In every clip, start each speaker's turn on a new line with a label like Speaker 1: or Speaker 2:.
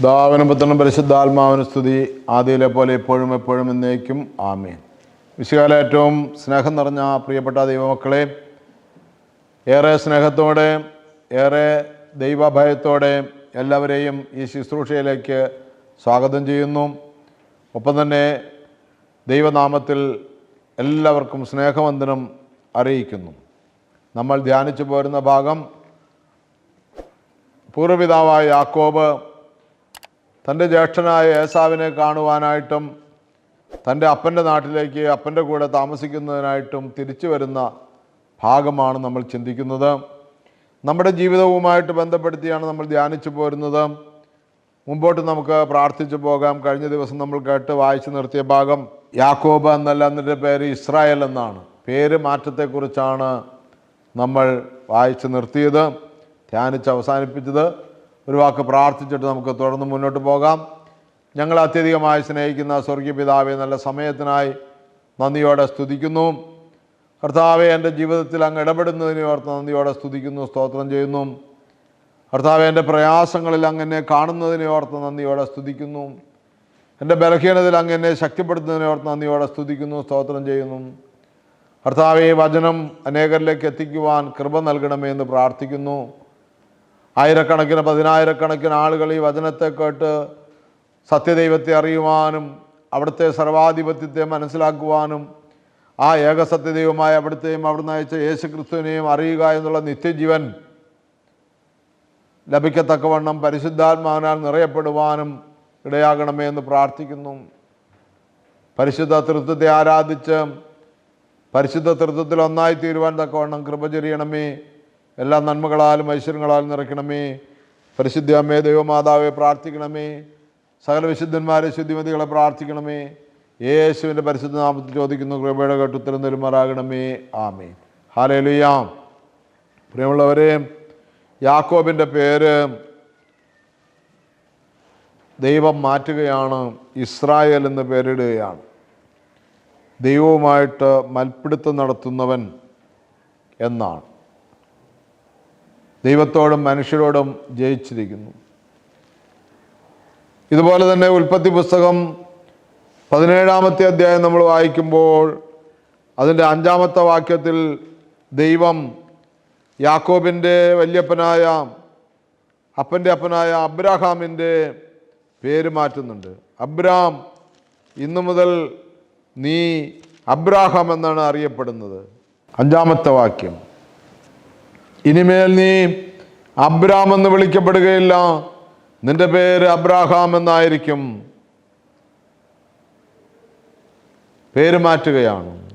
Speaker 1: ദാവനും പുത്രനും പരിശുദ്ധാത്മാവിന് സ്തുതി. ആദ്യയിലെ പോലെ എപ്പോഴും എപ്പോഴും എന്നേക്കും. ആമേൻ. വിശുകാല ഏറ്റവും സ്നേഹം നിറഞ്ഞ പ്രിയപ്പെട്ട ദൈവമക്കളെ ഏറെ സ്നേഹത്തോടെ ഏറെ ദൈവഭയത്തോടെ എല്ലാവരെയും ഈ ശുശ്രൂഷയിലേക്ക് സ്വാഗതം ചെയ്യുന്നു. ഒപ്പം തന്നെ ദൈവനാമത്തിൽ എല്ലാവർക്കും സ്നേഹവന്ദനം അറിയിക്കുന്നു. നമ്മൾ ധ്യാനിച്ചു പോരുന്ന ഭാഗം പൂർവപിതാവായ യാക്കോബ് തന്റെ ജ്യേഷ്ഠനായ ഏസാവിനെ കാണുവാനായിട്ടും തന്റെ അപ്പന്റെ നാട്ടിലേക്ക് അപ്പന്റെ കൂടെ താമസിക്കുന്നതിനായിട്ടും തിരിച്ചു വരുന്ന ഭാഗമാണ് നമ്മൾ ചിന്തിക്കുന്നത്. നമ്മുടെ ജീവിതവുമായിട്ട് ബന്ധപ്പെടുത്തിയാണ് നമ്മൾ ധ്യാനിച്ചു പോരുന്നത്. മുമ്പോട്ട് നമുക്ക് പ്രാർത്ഥിച്ചു പോകാം. കഴിഞ്ഞ ദിവസം നമ്മൾ കേട്ട് വായിച്ചു നിർത്തിയ ഭാഗം യാക്കോബ് എന്നല്ല എന്നിട്ട് പേര് ഇസ്രായേൽ എന്നാണ്. പേര് മാറ്റത്തെക്കുറിച്ചാണ് നമ്മൾ വായിച്ചു നിർത്തിയത് ധ്യാനിച്ച് അവസാനിപ്പിച്ചത്. ഒരു വാക്ക് പ്രാർത്ഥിച്ചിട്ട് നമുക്ക് തുടർന്ന് മുന്നോട്ട് പോകാം. ഞങ്ങൾ അത്യധികമായി സ്നേഹിക്കുന്ന സ്വർഗീയ പിതാവെ നല്ല സമയത്തിനായി നന്ദിയോടെ സ്തുതിക്കുന്നു. കർത്താവെ എന്റെ ജീവിതത്തിൽ അങ്ങ് ഇടപെടുന്നതിനെ ഓർത്ത് നന്ദിയോടെ സ്തുതിക്കുന്നു സ്തോത്രം ചെയ്യുന്നു. കർത്താവെ എന്റെ പ്രയാസങ്ങളിൽ അങ്ങനെ കാണുന്നതിനെ ഓർത്ത് നന്ദിയോടെ സ്തുതിക്കുന്നു. എന്റെ ബലഹീനതയിൽ അങ്ങനെ ശക്തിപ്പെടുത്തുന്നതിനെ ഓർത്ത് നന്ദിയോടെ സ്തുതിക്കുന്നു സ്തോത്രം ചെയ്യുന്നു. കർത്താവെ വചനം അനേകരിലേക്ക് എത്തിക്കുവാൻ കൃപ നൽകണമേ എന്ന് പ്രാർത്ഥിക്കുന്നു. ആയിരക്കണക്കിന് പതിനായിരക്കണക്കിന് ആളുകൾ ഈ വചനത്തെ കേട്ട് സത്യദൈവത്തെ അറിയുവാനും അവിടുത്തെ സർവാധിപത്യത്തെ മനസ്സിലാക്കുവാനും ആ ഏകസത്യദൈവമായ അവിടുത്തെയും അവിടുന്ന് അയച്ച യേശു ക്രിസ്തുവിനെയും അറിയുക എന്നുള്ള നിത്യജീവൻ ലഭിക്കത്തക്കവണ്ണം പരിശുദ്ധാത്മാവിനാൽ നിറയപ്പെടുവാനും ഇടയാകണമേ എന്ന് പ്രാർത്ഥിക്കുന്നു. പരിശുദ്ധ തൃത്വത്തെ ആരാധിച്ച് പരിശുദ്ധ തൃത്വത്തിൽ ഒന്നായി തീരുവാൻ തക്കവണ്ണം കൃപ ചൊരിയണമേ. എല്ലാ നന്മകളാലും ഐശ്വര്യങ്ങളാലും നിറയ്ക്കണമേ. പരിശുദ്ധ അമ്മേ ദൈവമാതാവെ പ്രാർത്ഥിക്കണമേ. സകല വിശുദ്ധന്മാരെ ശുദ്ധിമതികളെ പ്രാർത്ഥിക്കണമേ. യേശുവിന്റെ പരിശുദ്ധ നാമത്തിൽ ചോദിക്കുന്നു കൃപയുടെ കേട്ടുത്തരം തരുമാറാകണമേ. ആമേ ഹാലേലുയാം പ്രിയമുള്ളവരെ യാക്കോബിന്റെ പേര് ദൈവം മാറ്റുകയാണ് ഇസ്രായേൽ എന്ന് പേരിടുകയാണ്. ദൈവവുമായിട്ട് മൽപ്പിടുത്തം നടത്തുന്നവൻ എന്നാണ്. ദൈവത്തോടും മനുഷ്യരോടും ജയിച്ചിരിക്കുന്നു. ഇതുപോലെ തന്നെ ഉൽപ്പത്തി പുസ്തകം പതിനേഴാമത്തെ അധ്യായം നമ്മൾ വായിക്കുമ്പോൾ അതിന്റെ അഞ്ചാമത്തെ വാക്യത്തിൽ ദൈവം യാക്കോബിന്റെ വല്യപ്പനായ അപ്പന്റെ അപ്പനായ അബ്രാഹാമിന്റെ പേര് മാറ്റുന്നുണ്ട്. അബ്രാം ഇന്നു മുതൽ നീ അബ്രാഹാം എന്നാണ് അറിയപ്പെടുന്നത്. അഞ്ചാമത്തെ വാക്യം. ഇനിമേൽ നീ അബ്രാം എന്ന് വിളിക്കപ്പെടുകയില്ല. നിന്റെ പേര് അബ്രാഹാം എന്നായിരിക്കും. പേര് മാറ്റുകയാണ്.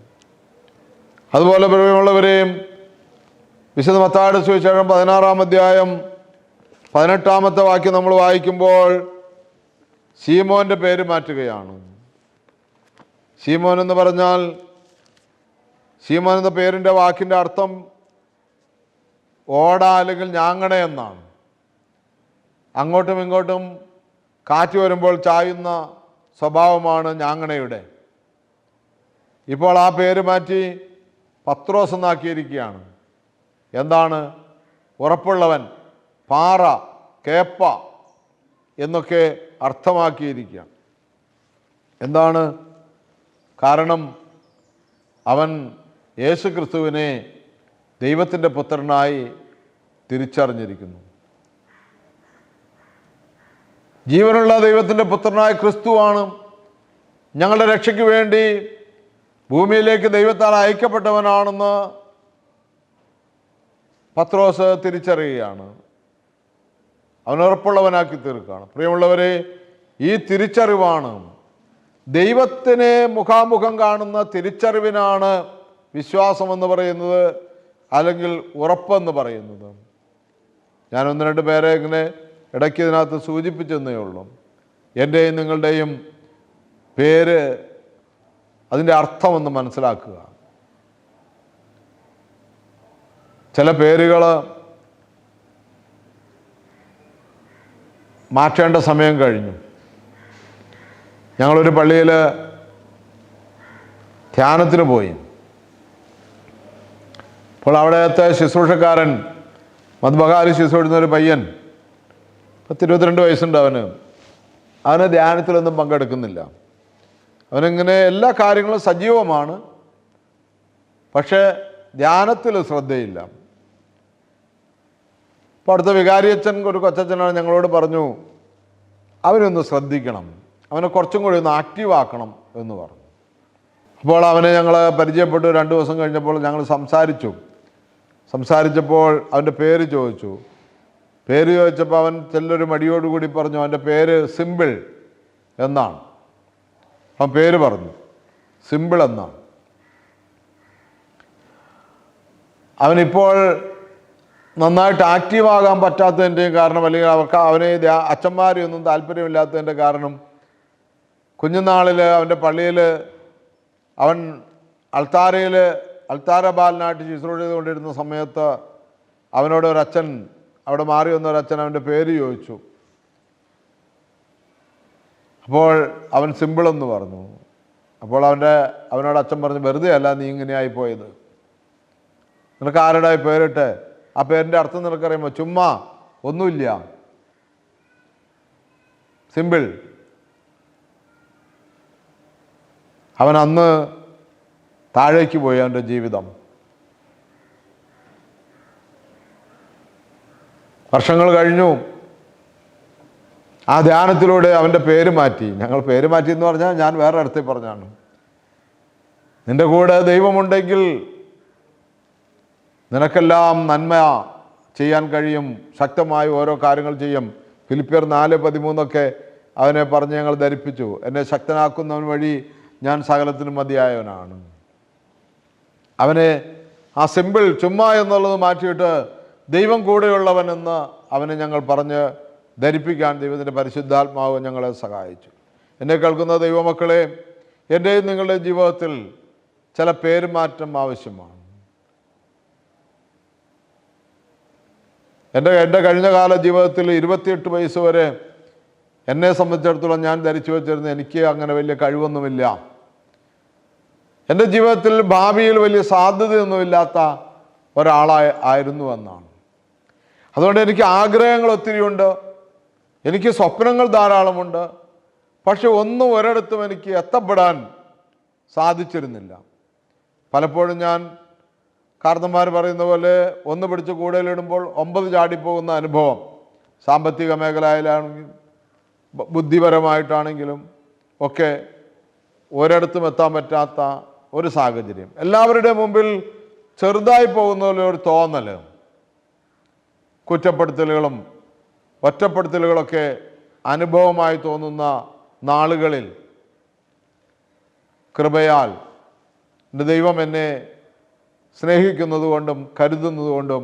Speaker 1: അതുപോലെ പ്രിയമുള്ളവരെയും വിശുദ്ധ മത്താട് സുവിശേഷം പതിനാറാം അധ്യായം പതിനെട്ടാമത്തെ വാക്യം നമ്മൾ വായിക്കുമ്പോൾ ശീമോന്റെ പേര് മാറ്റുകയാണ്. ശീമോൻ എന്ന് പറഞ്ഞാൽ ശീമോൻ എന്ന പേരിന്റെ വാക്കിന്റെ അർത്ഥം ഓട അല്ലെങ്കിൽ ഞാങ്ങണ എന്നാണ്. അങ്ങോട്ടും ഇങ്ങോട്ടും കാറ്റ് വരുമ്പോൾ ചായുന്ന സ്വഭാവമാണ് ഞാങ്ങണയുടെ. ഇപ്പോൾ ആ പേര് മാറ്റി പത്രോസ് എന്നാക്കിയിരിക്കുകയാണ്. എന്താണ്? ഉറപ്പുള്ളവൻ പാറ കേപ്പ എന്നൊക്കെ അർത്ഥമാക്കിയിരിക്കുകയാണ്. എന്താണ്? കാരണം അവൻ യേശു ക്രിസ്തുവിനെ ദൈവത്തിന്റെ പുത്രനായി തിരിച്ചറിഞ്ഞിരിക്കുന്നു. ജീവനുള്ള ദൈവത്തിന്റെ പുത്രനായ ക്രിസ്തുവാണ് ഞങ്ങളുടെ രക്ഷയ്ക്ക് വേണ്ടി ഭൂമിയിലേക്ക് ദൈവത്താൽ അയക്കപ്പെട്ടവനാണെന്ന് പത്രോസ് തിരിച്ചറിയുകയാണ്. അവൻ ഉറപ്പുള്ളവനാക്കി തീർക്കുകയാണ്. പ്രിയമുള്ളവരെ ഈ തിരിച്ചറിവാണ് ദൈവത്തിനെ മുഖാമുഖം കാണുന്ന തിരിച്ചറിവിനാണ് വിശ്വാസമെന്ന് പറയുന്നത്. അല്ലെങ്കിൽ ഉറപ്പെന്ന് പറയുന്നത്. ഞാൻ ഒന്ന് രണ്ട് പേരെ ഇങ്ങനെ ഇടയ്ക്ക് ഇതിനകത്ത് സൂചിപ്പിച്ചെന്നേ ഉള്ളൂ. എന്റെയും നിങ്ങളുടെയും പേര് അതിന്റെ അർത്ഥമൊന്ന് മനസ്സിലാക്കുക. ചില പേരുകൾ മാറ്റേണ്ട സമയം കഴിഞ്ഞു. ഞങ്ങളൊരു പള്ളിയിൽ ധ്യാനത്തിന് പോയി. അപ്പോൾ ശുശ്രൂഷക്കാരൻ മദ്ബഹാലി ശുശ്രൂഷിക്കുന്ന ഒരു പയ്യൻ പത്തിരുപത്തിരണ്ട് വയസ്സുണ്ട് അവന്. അവന് ധ്യാനത്തിലൊന്നും പങ്കെടുക്കുന്നില്ല. അവനിങ്ങനെ എല്ലാ കാര്യങ്ങളും സജീവമാണ്. പക്ഷേ ധ്യാനത്തിൽ ശ്രദ്ധയില്ല. ഇപ്പോൾ അടുത്ത വികാരിയച്ഛൻ ഒരു കൊച്ചച്ഛനാണ് ഞങ്ങളോട് പറഞ്ഞു അവനൊന്ന് ശ്രദ്ധിക്കണം. അവനെ കുറച്ചും കൂടി ഒന്ന് ആക്റ്റീവ് ആക്കണം എന്ന് പറഞ്ഞു. അപ്പോൾ അവനെ ഞങ്ങൾ പരിചയപ്പെട്ടു. രണ്ട് ദിവസം കഴിഞ്ഞപ്പോൾ ഞങ്ങൾ സംസാരിച്ചു. സംസാരിച്ചപ്പോൾ അവന്റെ പേര് ചോദിച്ചു. പേര് ചോദിച്ചപ്പോൾ അവൻ ചെല്ലൊരു മടിയോടുകൂടി പറഞ്ഞു അവന്റെ പേര് സിമ്പിൾ എന്നാണ്. അവൻ പേര് പറഞ്ഞു സിമ്പിൾ എന്നാണ്. അവനിപ്പോൾ നന്നായിട്ട് ആക്റ്റീവാകാൻ പറ്റാത്തതിന്റെയും കാരണം അല്ലെങ്കിൽ അവർക്ക് അവനെ അച്ഛന്മാരെയൊന്നും താല്പര്യമില്ലാത്തതിന്റെ കാരണം കുഞ്ഞുനാളിൽ അവന്റെ പള്ളിയിൽ അവൻ അൾത്താരയിൽ അൾത്താര ബാലനായിട്ട് ശുശ്രൂഷ ചെയ്തുകൊണ്ടിരുന്ന സമയത്ത് അവനോട് ഒരു അച്ഛൻ അവിടെ മാറി വന്ന ഒരു അച്ഛൻ അവന്റെ പേര് ചോദിച്ചു. അപ്പോൾ അവൻ സിമ്പിൾ എന്ന് പറഞ്ഞു. അപ്പോൾ അവന്റെ അവനോട് അച്ഛൻ പറഞ്ഞു വെറുതെ അല്ല നീ ഇങ്ങനെയായി പോയത്. നിനക്ക് ആരുടെ പേരിട്ട്? ആ പേരിന്റെ അർത്ഥം നിനക്കറിയുമ്പോൾ ചുമ്മാ ഒന്നുമില്ല. സിമ്പിൾ അവൻ അന്ന് താഴേക്ക് പോയി അവന്റെ ജീവിതം. വർഷങ്ങൾ കഴിഞ്ഞു. ആ ധ്യാനത്തിലൂടെ അവന്റെ പേര് മാറ്റി. ഞങ്ങൾ പേര് മാറ്റി എന്ന് പറഞ്ഞാൽ ഞാൻ വേറെ അടുത്ത് പറഞ്ഞാണ്. നിന്റെ കൂടെ ദൈവമുണ്ടെങ്കിൽ നിനക്കെല്ലാം നന്മ ചെയ്യാൻ കഴിയും. ശക്തമായി ഓരോ കാര്യങ്ങൾ ചെയ്യും. ഫിലിപ്പിയർ നാല് പതിമൂന്നൊക്കെ അവനെ പറഞ്ഞ് ഞങ്ങൾ ധരിപ്പിച്ചു. എന്നെ ശക്തനാക്കുന്നവൻ വഴി ഞാൻ സകലത്തിനും മതിയായവനാണ്. അവനെ ആ സിമ്പിൾ ചുമ്മാ എന്നുള്ളത് മാറ്റിയിട്ട് ദൈവം കൂടെയുള്ളവൻ എന്ന് അവനെ ഞങ്ങൾ പറഞ്ഞ് ധരിപ്പിക്കാൻ ദൈവത്തിന്റെ പരിശുദ്ധാത്മാവ് ഞങ്ങളെ സഹായിച്ചു. എന്നെ കേൾക്കുന്ന ദൈവമക്കളെ എന്റെയും നിങ്ങളുടെ ജീവിതത്തിൽ ചില പേരുമാറ്റം ആവശ്യമാണ്. എന്റെ എന്റെ കഴിഞ്ഞ കാല ജീവിതത്തിൽ ഇരുപത്തിയെട്ട് വയസ്സ് വരെ എന്നെ സംബന്ധിച്ചിടത്തോളം ഞാൻ ധരിച്ചു വച്ചിരുന്ന എനിക്ക് അങ്ങനെ വലിയ കഴിവൊന്നുമില്ല. എന്റെ ജീവിതത്തിൽ ഭാവിയിൽ വലിയ സാധ്യതയൊന്നുമില്ലാത്ത ഒരാളായി ആയിരുന്നു എന്നാണ്. അതുകൊണ്ട് എനിക്ക് ആഗ്രഹങ്ങൾ ഒത്തിരിയുണ്ട് എനിക്ക് സ്വപ്നങ്ങൾ ധാരാളമുണ്ട്. പക്ഷെ ഒന്നും ഒരിടത്തും എനിക്ക് എത്തപ്പെടാൻ സാധിച്ചിരുന്നില്ല. പലപ്പോഴും ഞാൻ കാർന്നന്മാർ പറയുന്ന പോലെ ഒന്ന് പിടിച്ച് കൂടുതലിടുമ്പോൾ ഒമ്പത് ചാടിപ്പോകുന്ന അനുഭവം സാമ്പത്തിക മേഖലയിലാണെങ്കിലും ബുദ്ധിപരമായിട്ടാണെങ്കിലും ഒക്കെ ഒരിടത്തും എത്താൻ പറ്റാത്ത ഒരു സാഹചര്യം. എല്ലാവരുടെയും മുമ്പിൽ ചെറുതായി പോകുന്ന പോലെ ഒരു തോന്നൽ. കുറ്റപ്പെടുത്തലുകളും ഒറ്റപ്പെടുത്തലുകളൊക്കെ അനുഭവമായി തോന്നുന്ന നാളുകളിൽ കൃപയാൽ എന്റെ ദൈവം എന്നെ സ്നേഹിക്കുന്നതുകൊണ്ടും കരുതുന്നതുകൊണ്ടും കരുതുന്നത് കൊണ്ടും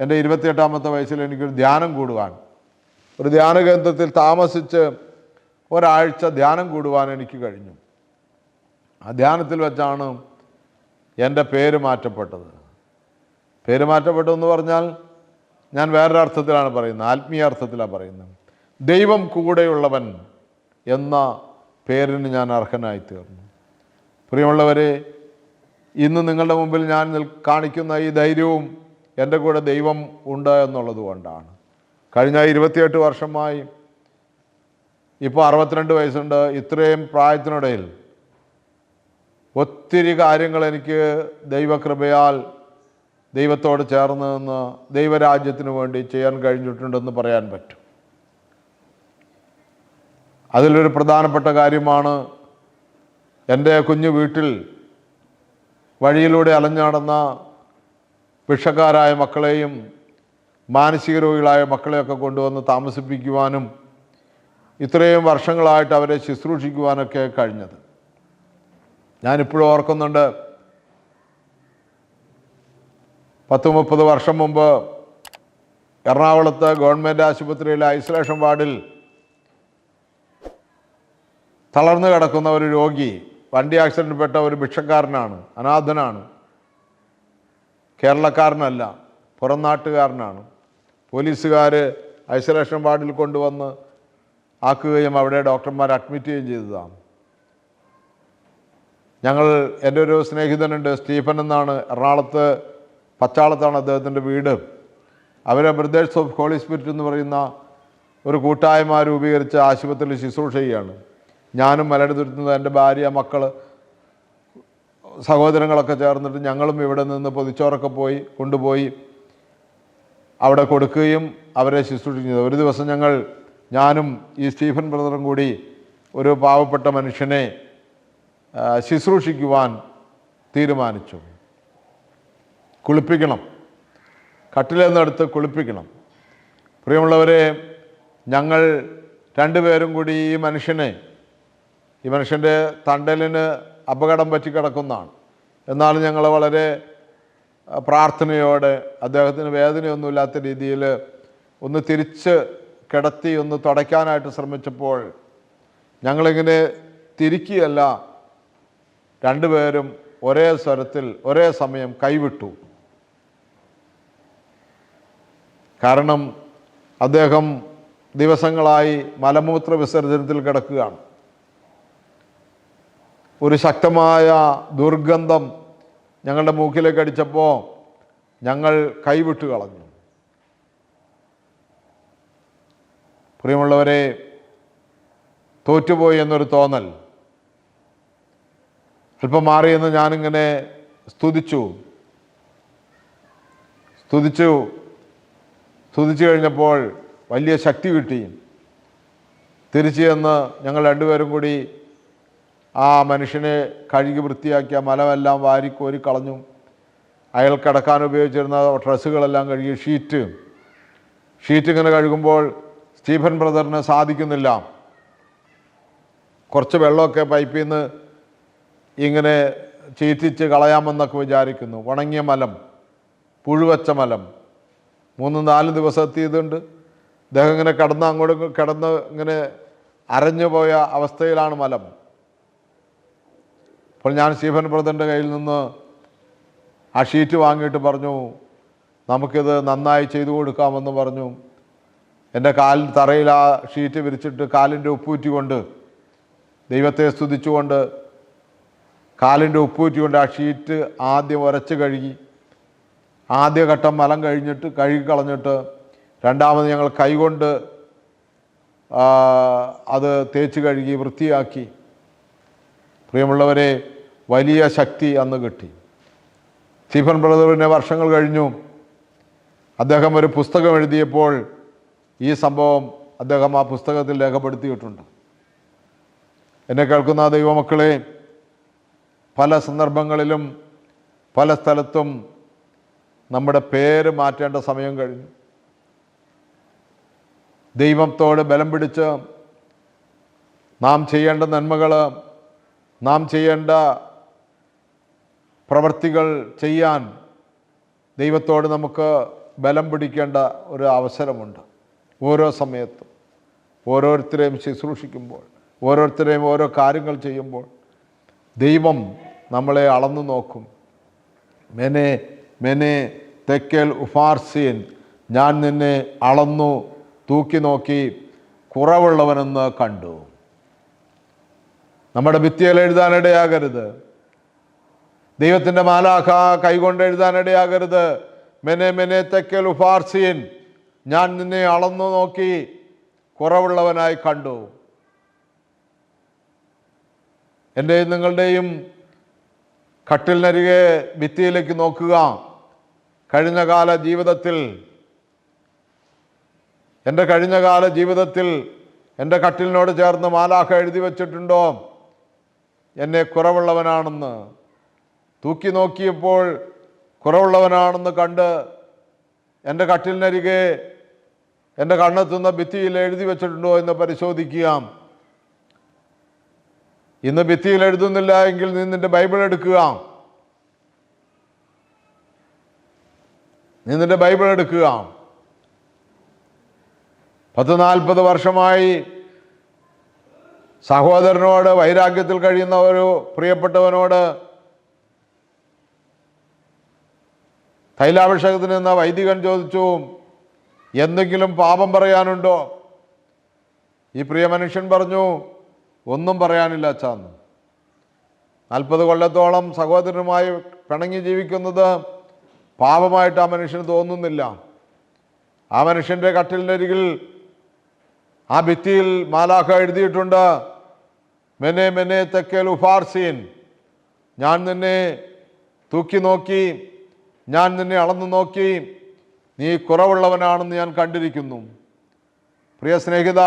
Speaker 1: എന്റെ ഇരുപത്തിയെട്ടാമത്തെ വയസ്സിൽ എനിക്കൊരു ധ്യാനം കൂടുവാൻ ഒരു ധ്യാന കേന്ദ്രത്തിൽ താമസിച്ച് ഒരാഴ്ച ധ്യാനം കൂടുവാൻ എനിക്ക് കഴിഞ്ഞു. ആ ധ്യാനത്തിൽ വെച്ചാണ് എന്റെ പേര് മാറ്റപ്പെട്ടത്. പേര് മാറ്റപ്പെട്ടു എന്ന് പറഞ്ഞാൽ ഞാൻ വേറൊരു അർത്ഥത്തിലാണ് പറയുന്നത് ആത്മീയ അർത്ഥത്തിലാണ് പറയുന്നത്. ദൈവം കൂടെയുള്ളവൻ എന്ന പേരിന് ഞാൻ അർഹനായി തീർന്നു. പ്രിയമുള്ളവരെ ഇന്ന് നിങ്ങളുടെ മുമ്പിൽ ഞാൻ കാണിക്കുന്ന ഈ ധൈര്യവും എന്റെ കൂടെ ദൈവം ഉണ്ട് എന്നുള്ളത് കൊണ്ടാണ്. കഴിഞ്ഞ ഇരുപത്തിയെട്ട് വർഷമായി ഇപ്പോൾ അറുപത്തിരണ്ട് വയസ്സുണ്ട്. ഇത്രയും പ്രായത്തിനിടയിൽ ഒത്തിരി കാര്യങ്ങൾ എനിക്ക് ദൈവകൃപയാൽ ദൈവത്തോട് ചേർന്ന് നിന്ന് ദൈവരാജ്യത്തിന് വേണ്ടി ചെയ്യാൻ കഴിഞ്ഞിട്ടുണ്ടെന്ന് പറയാൻ പറ്റും. അതിലൊരു പ്രധാനപ്പെട്ട കാര്യമാണ് എന്റെ കുഞ്ഞു വീട്ടിൽ വഴിയിലൂടെ അലഞ്ഞാടുന്ന ഭിക്ഷക്കാരായ മക്കളെയും മാനസിക രോഗികളായ മക്കളെയൊക്കെ കൊണ്ടുവന്ന് താമസിപ്പിക്കുവാനും ഇത്രയും വർഷങ്ങളായിട്ട് അവരെ ശുശ്രൂഷിക്കുവാനൊക്കെ കഴിഞ്ഞത്. ഞാനിപ്പോഴും ഓർക്കുന്നുണ്ട്. പത്ത് മുപ്പത് വർഷം മുമ്പ് എറണാകുളത്ത് ഗവൺമെന്റ് ആശുപത്രിയിലെ ഐസൊലേഷൻ വാർഡിൽ തളർന്നു കിടക്കുന്ന ഒരു രോഗി വണ്ടി പെട്ട ഒരു ഭിക്ഷക്കാരനാണ് അനാഥനാണ്. കേരളക്കാരനല്ല പുറം നാട്ടുകാരനാണ്. പോലീസുകാർ ഐസൊലേഷൻ വാർഡിൽ കൊണ്ടുവന്ന് ആക്കുകയും അവിടെ ഡോക്ടർമാർ അഡ്മിറ്റ് ചെയ്യുകയും ചെയ്തതാണ്. ഞങ്ങൾ എന്റെ ഒരു സ്നേഹിതനുണ്ട് സ്റ്റീഫൻ എന്നാണ്. എറണാകുളത്ത് പച്ചാളത്താണ് അദ്ദേഹത്തിന്റെ വീട്. അവരെ ബ്രദേഴ്സ് ഓഫ് ഹോളി സ്പിരിറ്റ് എന്ന് പറയുന്ന ഒരു കൂട്ടായ്മ രൂപീകരിച്ച ആശുപത്രിയിൽ ശുശ്രൂഷ ചെയ്യുകയാണ്. ഞാനും മലയാളത്തുരുത്തുന്നത് എന്റെ ഭാര്യ മക്കൾ സഹോദരങ്ങളൊക്കെ ചേർന്നിട്ട് ഞങ്ങളും ഇവിടെ നിന്ന് പൊതിച്ചോറൊക്കെ പോയി കൊണ്ടുപോയി അവിടെ കൊടുക്കുകയും അവരെ ശുശ്രൂഷിക്കുന്നത് ഒരു ദിവസം ഞങ്ങൾ ഞാനും ഈ സ്റ്റീഫൻ ബ്രദറും കൂടി ഒരു പാവപ്പെട്ട മനുഷ്യനെ ശുശ്രൂഷിക്കുവാൻ തീരുമാനിച്ചു. കുളിപ്പിക്കണം. കട്ടിലെന്നെടുത്ത് കുളിപ്പിക്കണം. പ്രിയമുള്ളവരെ ഞങ്ങൾ രണ്ടുപേരും കൂടി ഈ മനുഷ്യനെ ഈ മനുഷ്യന്റെ തണ്ടലിന് അപകടം പറ്റി കിടക്കുന്നതാണ്. എന്നാലും ഞങ്ങൾ വളരെ പ്രാർത്ഥനയോടെ അദ്ദേഹത്തിന് വേദനയൊന്നുമില്ലാത്ത രീതിയിൽ ഒന്ന് തിരിച്ച് കിടത്തി ഒന്ന് തുടയ്ക്കാനായിട്ട് ശ്രമിച്ചപ്പോൾ ഞങ്ങളിങ്ങനെ തിരിക്കുകയല്ല രണ്ടുപേരും ഒരേ സ്വരത്തിൽ ഒരേ സമയം കൈവിട്ടു. കാരണം അദ്ദേഹം ദിവസങ്ങളായി മലമൂത്ര വിസർജനത്തിൽ കിടക്കുകയാണ്. ഒരു ശക്തമായ ദുർഗന്ധം ഞങ്ങളുടെ മൂക്കിലേക്ക് അടിച്ചപ്പോൾ ഞങ്ങൾ കൈവിട്ടു കളഞ്ഞു. പ്രിയമുള്ളവരെ തോറ്റുപോയി എന്നൊരു തോന്നൽ. അല്പം മാറിയെന്ന് ഞാനിങ്ങനെ സ്തുതിച്ചു. സ്തുതിച്ചു. സ്തുതിച്ചു കഴിഞ്ഞപ്പോൾ വലിയ ശക്തി കിട്ടി. തിരിച്ചു ചെന്ന് ഞങ്ങൾ രണ്ടുപേരും കൂടി ആ മനുഷ്യനെ കഴുകി വൃത്തിയാക്കിയ മലമെല്ലാം വാരിക്കോരി കോരി കളഞ്ഞു. അയാൾ കിടക്കാൻ ഉപയോഗിച്ചിരുന്ന ഡ്രസ്സുകളെല്ലാം കഴുകി ഷീറ്റ്. ഷീറ്റ് ഇങ്ങനെ കഴുകുമ്പോൾ സ്റ്റീഫൻ ബ്രദറിന് സാധിക്കുന്നില്ല. കുറച്ച് വെള്ളമൊക്കെ പൈപ്പിൽ നിന്ന് ഇങ്ങനെ ചീറ്റിച്ച് കളയാമെന്നൊക്കെ വിചാരിക്കുന്നു. ഉണങ്ങിയ മലം പുഴുവച്ച മലം. മൂന്ന് നാല് ദിവസം എത്തിയതുണ്ട് അദ്ദേഹം ഇങ്ങനെ കിടന്ന് അങ്ങോട്ട് കിടന്ന് ഇങ്ങനെ അരഞ്ഞു പോയ അവസ്ഥയിലാണ് മലം. അപ്പോൾ ഞാൻ സ്റ്റീഫൻ ബ്രദറിന്റെ കയ്യിൽ നിന്ന് ആ ഷീറ്റ് വാങ്ങിയിട്ട് പറഞ്ഞു നമുക്കിത് നന്നായി ചെയ്തു കൊടുക്കാമെന്ന് പറഞ്ഞു. എന്റെ കാലിൽ തറയിൽ ആ ഷീറ്റ് വിരിച്ചിട്ട് കാലിന്റെ ഉപ്പൂറ്റിക്കൊണ്ട് ദൈവത്തെ സ്തുതിച്ചുകൊണ്ട് കാലിന്റെ ഉപ്പൂറ്റിക്കൊണ്ട് ആ ഷീറ്റ് ആദ്യം ഉരച്ച് കഴുകി ആദ്യഘട്ടം മലം കഴിഞ്ഞിട്ട് കഴുകി കളഞ്ഞിട്ട് രണ്ടാമത് ഞങ്ങൾ കൈകൊണ്ട് അത് തേച്ച് കഴുകി വൃത്തിയാക്കി. പ്രിയമുള്ളവരെ വലിയ ശക്തി അന്ന് കിട്ടി. സ്റ്റീഫൻ ബ്രദറിനെ വർഷങ്ങൾ കഴിഞ്ഞു. അദ്ദേഹം ഒരു പുസ്തകം എഴുതിയപ്പോൾ ഈ സംഭവം അദ്ദേഹം ആ പുസ്തകത്തിൽ രേഖപ്പെടുത്തിയിട്ടുണ്ട്. എന്നെ കേൾക്കുന്ന ദൈവമക്കളെ പല സന്ദർഭങ്ങളിലും പല സ്ഥലത്തും നമ്മുടെ പേര് മാറ്റേണ്ട സമയം കഴിഞ്ഞു. ദൈവത്തോട് ബലം പിടിച്ച് നാം ചെയ്യേണ്ട നന്മകൾ നാം ചെയ്യേണ്ട പ്രവർത്തികൾ ചെയ്യാൻ ദൈവത്തോട് നമുക്ക് ബലം പിടിക്കേണ്ട ഒരു അവസരമുണ്ട്. ഓരോ സമയത്തും ഓരോരുത്തരെയും ശുശ്രൂഷിക്കുമ്പോൾ ഓരോരുത്തരെയും ഓരോ കാര്യങ്ങൾ ചെയ്യുമ്പോൾ ദൈവം നമ്മളെ അളന്നു നോക്കും. മെനെ മെനെ തെക്കൽ ഉഫാർസീൻ ഞാൻ നിന്നെ അളന്നു തൂക്കി നോക്കി കുറവുള്ളവനെന്ന് കണ്ടു. നമ്മുടെ ഭിത്തിയിൽ എഴുതാനിടയാകരുത് ദൈവത്തിന്റെ മാലാഖ കൈകൊണ്ട് എഴുതാനിടയാകരുത് മെനെ മെനെ തെക്കൽ ഉഫാർസീൻ ഞാൻ നിന്നെ അളന്നു നോക്കി കുറവുള്ളവനായി കണ്ടു. എന്റെയും നിങ്ങളുടെയും കട്ടിലിനരികെ ഭിത്തിയിലേക്ക് നോക്കുക. കഴിഞ്ഞകാല ജീവിതത്തിൽ എന്റെ കഴിഞ്ഞകാല ജീവിതത്തിൽ എന്റെ കട്ടിലിനോട് ചേർന്ന് മാലാഖ എഴുതി വച്ചിട്ടുണ്ടോ? എന്നെ കുറവുള്ളവനാണെന്ന്. തൂക്കി നോക്കിയപ്പോൾ കുറവുള്ളവനാണെന്ന് കണ്ട് എന്റെ കട്ടിലിനരികെ എന്റെ കണ്ണെത്തുന്ന ഭിത്തിയിൽ എഴുതി വച്ചിട്ടുണ്ടോ എന്ന് പരിശോധിക്കുക. ഇന്ന് ഭിത്തിയിൽ എഴുതുന്നില്ല എങ്കിൽ നീ നിന്റെ ബൈബിൾ എടുക്കുക. നീ നിന്റെ ബൈബിൾ എടുക്കുക. പത്ത് നാൽപ്പത് വർഷമായി സഹോദരനോട് വൈരാഗ്യത്തിൽ കഴിയുന്ന ഒരു പ്രിയപ്പെട്ടവനോട് തൈലാഭിഷേകത്തിന് നിന്ന വൈദികൻ ചോദിച്ചു എന്തെങ്കിലും പാപം പറയാനുണ്ടോ? ഈ പ്രിയ മനുഷ്യൻ പറഞ്ഞു ഒന്നും പറയാനില്ല അച്ഛാന്ന് നാൽപ്പത് കൊല്ലത്തോളം സഹോദരനുമായി പിണങ്ങി ജീവിക്കുന്നത് പാപമായിട്ട് ആ മനുഷ്യന് തോന്നുന്നില്ല. ആ മനുഷ്യന്റെ കട്ടിലിന്റെ അരികിൽ ആ ഭിത്തിയിൽ മാലാഖ എഴുതിയിട്ടുണ്ട് മെനെ മെനെ തെക്കേൽ ഉഫാർസീൻ ഞാൻ നിന്നെ തൂക്കി നോക്കി ഞാൻ നിന്നെ അളന്നു നോക്കി നീ കുറവുള്ളവനാണെന്ന് ഞാൻ കണ്ടിരിക്കുന്നു. പ്രിയ സ്നേഹിത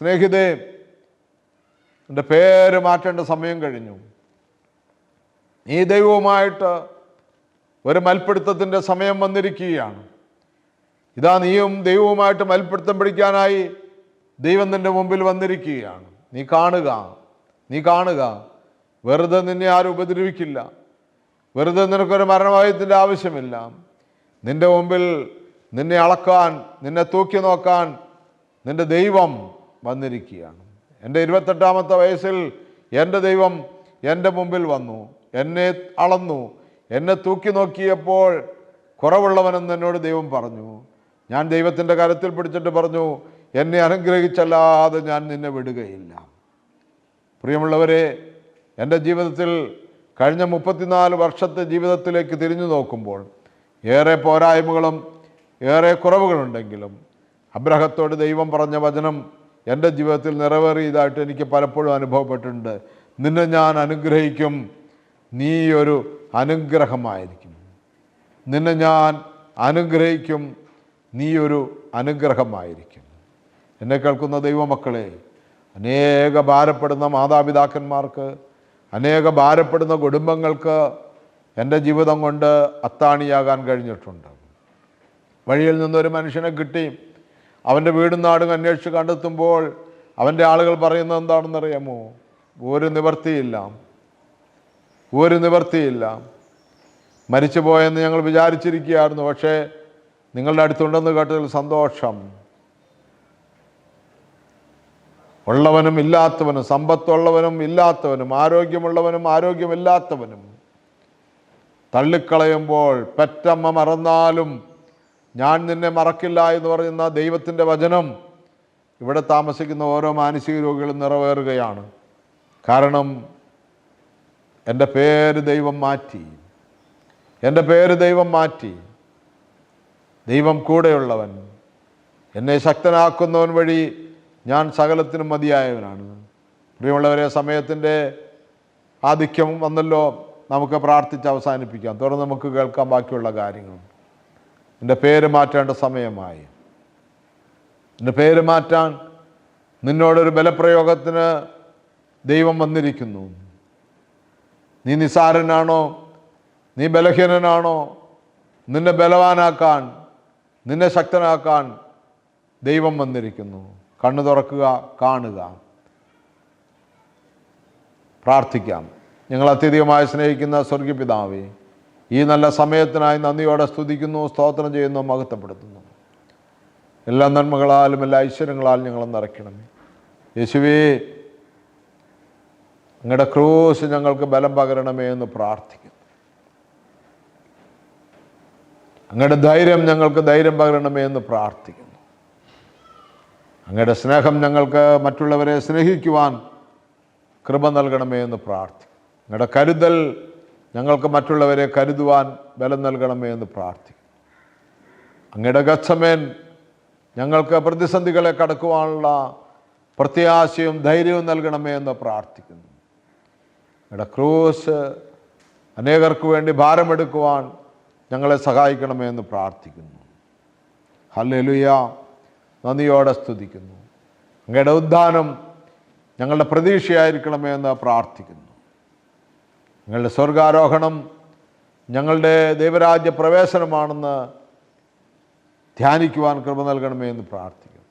Speaker 1: സ്നേഹിതേ എന്റെ പേര് മാറ്റേണ്ട സമയം കഴിഞ്ഞു. നീ ദൈവവുമായിട്ട് ഒരു മൽപ്പിടുത്തത്തിന്റെ സമയം വന്നിരിക്കുകയാണ്. ഇതാ നീയും ദൈവവുമായിട്ട് മൽപ്പിടുത്തം പിടിക്കാനായി ദൈവം നിന്റെ മുമ്പിൽ വന്നിരിക്കുകയാണ്. നീ കാണുക. നീ കാണുക. വെറുതെ നിന്നെ ആരും ഉപദ്രവിക്കില്ല. വെറുതെ നിനക്കൊരു മരണവായത്തിന്റെ ആവശ്യമില്ല. നിന്റെ മുമ്പിൽ നിന്നെ അളക്കാൻ നിന്നെ തൂക്കി നോക്കാൻ നിന്റെ ദൈവം വന്നിരിക്കുകയാണ്. എന്റെ ഇരുപത്തെട്ടാമത്തെ വയസ്സിൽ എന്റെ ദൈവം എന്റെ മുമ്പിൽ വന്നു എന്നെ അളന്നു എന്നെ തൂക്കി നോക്കിയപ്പോൾ കുറവുള്ളവനെന്ന് എന്നോട് ദൈവം പറഞ്ഞു. ഞാൻ ദൈവത്തിന്റെ കരത്തിൽ പിടിച്ചിട്ട് പറഞ്ഞു എന്നെ അനുഗ്രഹിച്ചല്ലാതെ ഞാൻ നിന്നെ വിടുകയില്ല. പ്രിയമുള്ളവരെ എന്റെ ജീവിതത്തിൽ കഴിഞ്ഞ മുപ്പത്തിനാല് വർഷത്തെ ജീവിതത്തിലേക്ക് തിരിഞ്ഞു നോക്കുമ്പോൾ ഏറെ പോരായ്മകളും ഏറെ കുറവുകളുണ്ടെങ്കിലും അബ്രഹത്തോട് ദൈവം പറഞ്ഞ വചനം എന്റെ ജീവിതത്തിൽ നിറവേറിയതായിട്ട് എനിക്ക് പലപ്പോഴും അനുഭവപ്പെട്ടിട്ടുണ്ട്. നിന്നെ ഞാൻ അനുഗ്രഹിക്കും. നീ ഒരു അനുഗ്രഹമായിരിക്കും. നിന്നെ ഞാൻ അനുഗ്രഹിക്കും. നീ ഒരു അനുഗ്രഹമായിരിക്കും. എന്നെ കേൾക്കുന്ന ദൈവമക്കളെ അനേക ഭാരപ്പെടുന്ന മാതാപിതാക്കന്മാർക്ക് അനേക ഭാരപ്പെടുന്ന കുടുംബങ്ങൾക്ക് എന്റെ ജീവിതം കൊണ്ട് അത്താണിയാകാൻ കഴിഞ്ഞിട്ടുണ്ട്. വഴിയിൽ നിന്നൊരു മനുഷ്യനെ കിട്ടി. അവന്റെ വീടും നാടും അന്വേഷിച്ച് കണ്ടെത്തുമ്പോൾ അവന്റെ ആളുകൾ പറയുന്നത് എന്താണെന്നറിയാമോ? ഒരു നിവർത്തിയില്ല. ഒരു നിവർത്തിയില്ല. മരിച്ചു പോയെന്ന് ഞങ്ങൾ വിചാരിച്ചിരിക്കുകയായിരുന്നു. പക്ഷേ നിങ്ങളുടെ അടുത്തുണ്ടെന്ന് കേട്ടതിൽ സന്തോഷം. ഉള്ളവനും ഇല്ലാത്തവനും സമ്പത്തുള്ളവനും ഇല്ലാത്തവനും ആരോഗ്യമുള്ളവനും ആരോഗ്യമില്ലാത്തവനും തള്ളിക്കളയുമ്പോൾ പെറ്റമ്മ മറന്നാലും ഞാൻ നിന്നെ മറക്കില്ല എന്ന് പറയുന്ന ദൈവത്തിന്റെ വചനം ഇവിടെ താമസിക്കുന്ന ഓരോ മാനസിക രോഗികളും നിറവേറുകയാണ്. കാരണം എന്റെ പേര് ദൈവം മാറ്റി. എന്റെ പേര് ദൈവം മാറ്റി. ദൈവം കൂടെയുള്ളവൻ. എന്നെ ശക്തനാക്കുന്നവൻ വഴി ഞാൻ സകലത്തിനും മതിയായവനാണ്. പ്രിയമുള്ളവരെ സമയത്തിന്റെ ആധിക്യം വന്നല്ലോ നമുക്ക് പ്രാർത്ഥിച്ച് അവസാനിപ്പിക്കാം. തുടർന്ന് നമുക്ക് കേൾക്കാം ബാക്കിയുള്ള കാര്യങ്ങൾ. എന്റെ പേര് മാറ്റേണ്ട സമയമായി. എന്റെ പേര് മാറ്റാൻ നിന്നോടൊരു ബലപ്രയോഗത്തിന് ദൈവം വന്നിരിക്കുന്നു. നീ നിസാരനാണോ? നീ ബലഹീനനാണോ? നിന്നെ ബലവാനാക്കാൻ നിന്നെ ശക്തനാക്കാൻ ദൈവം വന്നിരിക്കുന്നു. കണ്ണു തുറക്കുക കാണുക. പ്രാർത്ഥിക്കാം. ഞങ്ങൾ അത്യധികമായി സ്നേഹിക്കുന്ന സ്വർഗീയ പിതാവേ ഈ നല്ല സമയത്തിനായി നന്ദിയോടെ സ്തുതിക്കുന്നു സ്തോത്രം ചെയ്യുന്നു മഹത്വപ്പെടുത്തുന്നു. എല്ലാ നന്മകളാലും എല്ലാ ഐശ്വര്യങ്ങളാലും ഞങ്ങളെ നിറയ്ക്കണമേ. യേശുവേ അങ്ങയുടെ ക്രൂസ് ഞങ്ങൾക്ക് ബലം പകരണമേ എന്ന് പ്രാർത്ഥിക്കുന്നു. അങ്ങയുടെ ധൈര്യം ഞങ്ങൾക്ക് ധൈര്യം പകരണമേ എന്ന് പ്രാർത്ഥിക്കുന്നു. അങ്ങയുടെ സ്നേഹം ഞങ്ങൾക്ക് മറ്റുള്ളവരെ സ്നേഹിക്കുവാൻ കൃപ നൽകണമേ എന്ന് പ്രാർത്ഥിക്കും അങ്ങയുടെ കരുതൽ ഞങ്ങൾക്ക് മറ്റുള്ളവരെ കരുതുവാൻ ബലം നൽകണമേ എന്ന് പ്രാർത്ഥിക്കും അങ്ങയുടെ ഗച്ഛമേൻ ഞങ്ങൾക്ക് പ്രതിസന്ധികളെ കടക്കുവാനുള്ള പ്രത്യാശയും ധൈര്യവും നൽകണമേ എന്ന് പ്രാർത്ഥിക്കുന്നു. അങ്ങയുടെ ക്രൂസ് അനേകർക്ക് വേണ്ടി ഭാരമെടുക്കുവാൻ ഞങ്ങളെ സഹായിക്കണമേ എന്ന് പ്രാർത്ഥിക്കുന്നു. ഹല്ലുയ നന്ദിയോടെ സ്തുതിക്കുന്നു. അങ്ങയുടെ ഉദ്ധാനം ഞങ്ങളുടെ പ്രതീക്ഷയായിരിക്കണമേ എന്ന് പ്രാർത്ഥിക്കുന്നു. ഞങ്ങളുടെ സ്വർഗാരോഹണം ഞങ്ങളുടെ ദൈവരാജ്യ പ്രവേശനമാണെന്ന് ധ്യാനിക്കുവാൻ കൃപ നൽകണമേ എന്ന് പ്രാർത്ഥിക്കുന്നു.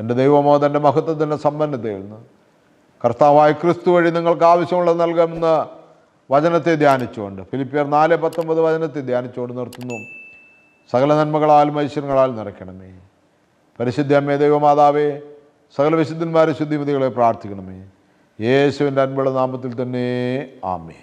Speaker 1: എന്റെ ദൈവമോ തന്റെ മഹത്വത്തിന്റെ സമ്പന്നതയിൽ നിന്ന് കർത്താവായ ക്രിസ്തു വഴി നിങ്ങൾക്ക് ആവശ്യമുള്ളത് നൽകുമെന്ന വചനത്തെ ധ്യാനിച്ചുകൊണ്ട് ഫിലിപ്പിയർ നാല് പത്തൊമ്പത് വചനത്തെ ധ്യാനിച്ചുകൊണ്ട് നിർത്തുന്നു. സകല നന്മകളാൽ ഐശ്വര്യങ്ങളാൽ നിറയ്ക്കണമേ. പരിശുദ്ധ അമ്മേ ദൈവമാതാവേ സകല വിശുദ്ധന്മാരെ ശുദ്ധിമതികളെ പ്രാർത്ഥിക്കണമേ. യേശുവിന്റെ അൻപുള്ള നാമത്തിൽ തന്നെ ആമേ